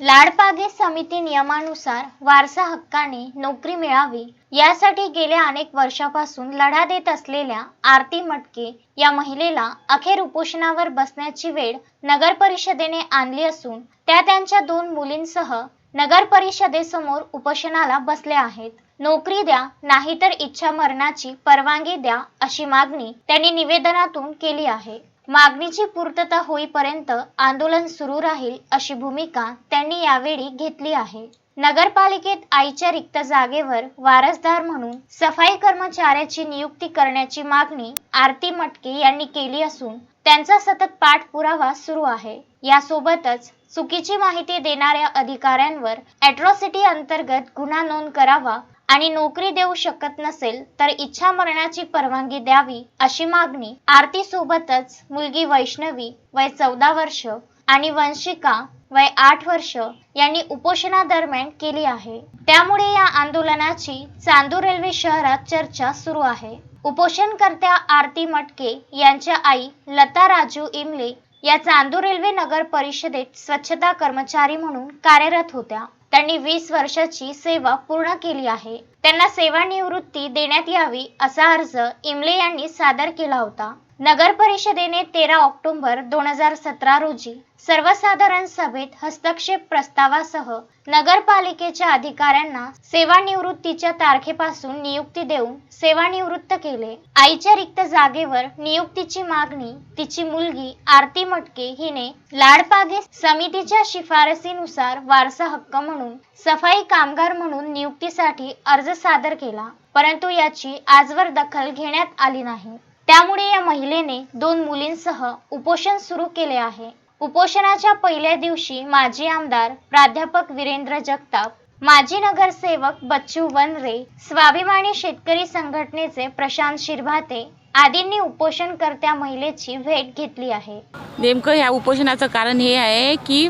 लाडपागे समिती नियमानुसार वारसा हक्काने नोकरी मिळावी यासाठी गेल्या अनेक वर्षापासून लढा देत असलेल्या आरती मटके या महिलेला अखेर उपोषणावर बसण्याची वेळ नगर परिषदेने आणली असून त्या त्यांच्या दोन मुलींसह नगर परिषदेसमोर उपोषणाला बसल्या आहेत. नोकरी द्या नाहीतर इच्छा मरणाची परवानगी द्या अशी मागणी त्यांनी निवेदनातून केली आहे. मागणीची पूर्तता होईपर्यंत आंदोलन सुरू राहील अशी भूमिका त्यांनी यावेळी घेतली आहे. नगरपालिकेत आईच्या रिक्त जागेवर वारसदार म्हणून सफाई कर्मचाऱ्याची नियुक्ती करण्याची मागणी आरती मटके यांनी केली असून त्यांचा सतत पाठपुरावा सुरू आहे. यासोबतच चुकीची माहिती देणाऱ्या अधिकाऱ्यांवर अॅट्रॉसिटी अंतर्गत गुन्हा नोंद करावा आणि नोकरी देऊ शकत नसेल तर इच्छा मरणाची परवानगी द्यावी अशी मागणी आरती सोबतच मुलगी वैष्णवी वय चौदा वर्ष आणि वंशिका वय आठ वर्ष यांनी उपोषणादरम्यान केली आहे. त्यामुळे या आंदोलनाची चांदूर रेल्वे शहरात चर्चा सुरू आहे. उपोषणकर्त्या आरती मटके यांच्या आई लता राजू इमले या चांदूर रेल्वे नगर परिषदेत स्वच्छता कर्मचारी म्हणून कार्यरत होत्या. त्यांनी वीस वर्षाची सेवा पूर्ण केली आहे. त्यांना सेवानिवृत्ती देण्यात यावी असा अर्ज इमले यांनी सादर केला होता. नगर परिषदेने तेरा ऑक्टोबर दोन हजार सतरा रोजी सर्वसाधारण सभेत हस्तक्षेप प्रस्तावासह नगरपालिकेच्या अधिकाऱ्यांना सेवानिवृत्तीच्या तारखेपासून नियुक्ती देऊन सेवानिवृत्त केले. आईच्या रिक्त जागेवर नियुक्तीची मागणी तिची मुलगी आरती मटके हिने लाडपागे समितीच्या शिफारसीनुसार वारसा हक्क म्हणून सफाई कामगार म्हणून नियुक्तीसाठी अर्ज सादर केला परंतु याची आजवर दखल घेण्यात आली नाही. त्यामुळे या महिलेने दोन मुलींसह उपोषण सुरू केले आहे. उपोषणाच्या पहिल्या दिवशी माजी आमदार प्राध्यापक वीरेंद्र जगताप माजी नगरसेवक बच्चू वनरे स्वाभिमानी शेतकरी संघटनेचे प्रशांत शिरभाते आदींनी उपोषणकर्त्या महिलेची भेट घेतली आहे. नेमकं ह्या उपोषणाचं कारण हे आहे की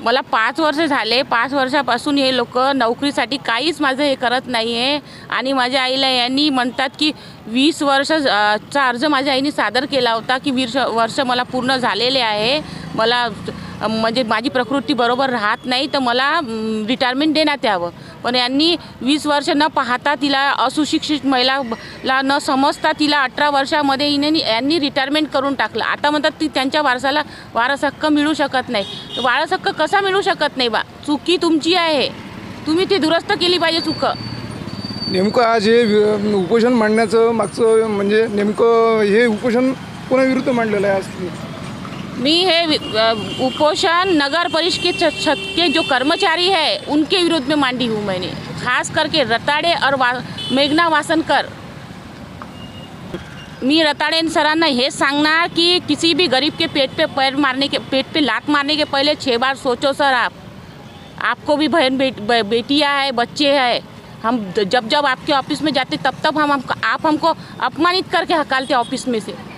मला पाच वर्ष झाले पाच वर्षापासून हे लोक नोकरीसाठी काहीच माझं हे करत नाही आहे आणि माझ्या आईला यांनी म्हणतात की वीस वर्ष चा अर्ज माझ्या आईने सादर केला होता की वीस वर्ष मला पूर्ण झालेले आहे. मला म्हणजे माझी प्रकृती बरोबर राहत नाही तर मला रिटायरमेंट देण्यात यावं. पण यांनी वीस वर्ष न पाहता तिला असुशिक्षित महिलाला न समजता तिला अठरा वर्षामध्ये हिने यांनी रिटायरमेंट करून टाकलं. आता म्हणतात ती त्यांच्या वारसाला वारसहक्क मिळू शकत नाही. तर वारस कसा मिळू शकत नाही बा? चुकी तुमची आहे. तुम्ही ती दुरुस्त केली पाहिजे चुकं. नेमकं आज हे उपोषण मांडण्याचं मागचं म्हणजे नेमकं हे उपोषण कोणाविरुद्ध मांडलेलं आहे आज? मी है उपोषण नगर परिषद के छत के जो कर्मचारी है उनके विरुद्ध में मांडी हूँ मैंने। खास करके रताड़े और वा मेघना वासनकर। मी रताड़े सरांना हे सांगणार की किसी भी गरीब के पेट पे पैर मारने के पेट पे लात मारने के पहले छः बार सोचो सर आप। आपको भी बहन बेट, ब- बेटियाँ है बच्चे हैं। हम जब जब आपके ऑफ़िस में जाते तब तब हम आप हमको अपमानित करके हकालते ऑफ़िस में से।